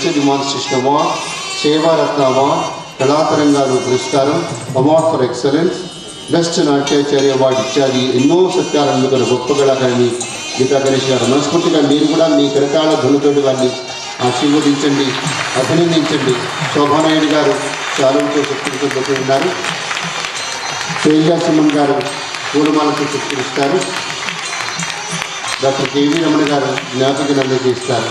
Demonstration award సేవారత్న award కళాతరంగాలు పురస్కారం award for excellence best నాట్యాచార్య అవార్డు ఇత్యాది ఎన్నో సత్కారాలు అందుకున్న గొప్ప కళాకారిణి గీతా గణేష్ గారు. మనస్ఫూర్తిగా మీరు కూడా మీ కరకాల ధనుతోటి వారిని ఆశీర్వదించండి అభినందించండి. శోభానాయుడు గారు చాలుతో సత్కరిస్తూ ఉన్నారు. శైలజా సుమన్ గారు పూలమాలతో శక్తిస్తారు డాక్టర్ కేవీ రమణ గారు జ్ఞాపికను అందజేస్తారు.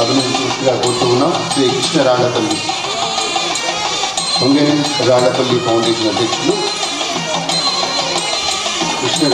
అభినందించినట్టుగా కోరుతూ శ్రీ కృష్ణ రాళ్ళపల్లి పొంగిని రాళ్ళపల్లి ఫౌండేషన్ అధ్యక్షులు కృష్ణ